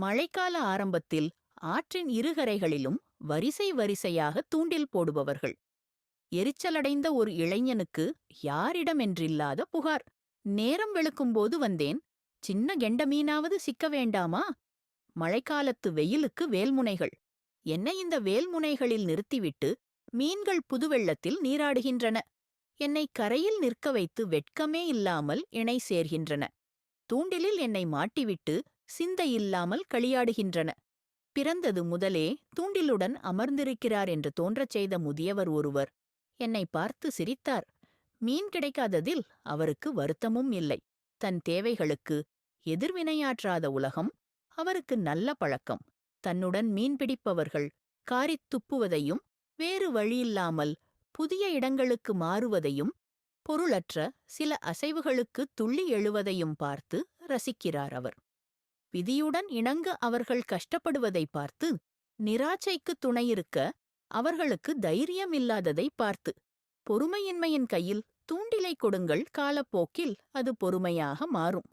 மழைக்கால ஆரம்பத்தில் ஆற்றின் இருகரைகளிலும் வரிசை வரிசையாக தூண்டில் போடுபவர்கள். எரிச்சலடைந்த ஒரு இளைஞனுக்கு யாரிடமென்றில்லாத புகார். நேரம் வெளுக்கும்போது வந்தேன் சின்ன கெண்ட மீனாவது சிக்க வேண்டாமா? மழைக்காலத்து வெயிலுக்கு வேல்முனைகள். என்னை இந்த வேல்முனைகளில் நிறுத்திவிட்டு மீன்கள் புதுவெள்ளத்தில் நீராடுகின்றன. என்னை கரையில் நிற்க வைத்து வெட்கமே இல்லாமல் இணை சேர்கின்றன. தூண்டிலில் என்னை மாட்டிவிட்டு சிந்தையில்லாமல் களியாடுகின்றன. பிறந்தது முதலே தூண்டிலுடன் அமர்ந்திருக்கிறார் என்று தோன்றச் செய்த முதியவர் ஒருவர். என்னை பார்த்து சிரித்தார். மீன் கிடைக்காததில் அவருக்கு வருத்தமும் இல்லை. தன் தேவைகளுக்கு எதிர்வினையாற்றாத உலகம் அவருக்கு நல்ல பழக்கம். தன்னுடன் மீன் பிடிப்பவர்கள் காரித் துப்புவதையும் வேறு வழியில்லாமல் புதிய இடங்களுக்கு மாறுவதையும் பொருளற்ற சில அசைவுகளுக்கு துள்ளி எழுவதையும் பார்த்து ரசிக்கிறார் அவர். விதியுடன் இணங்க அவர்கள் கஷ்டப்படுவதை பார்த்து நிராச்சைக்கு துணையிருக்க அவர்களுக்கு தைரியம் இல்லாததை பார்த்து பொறுமையின்மையின் கையில் தூண்டிலை கொடுங்கள் காலப்போக்கில் அது பொறுமையாக மாறும்.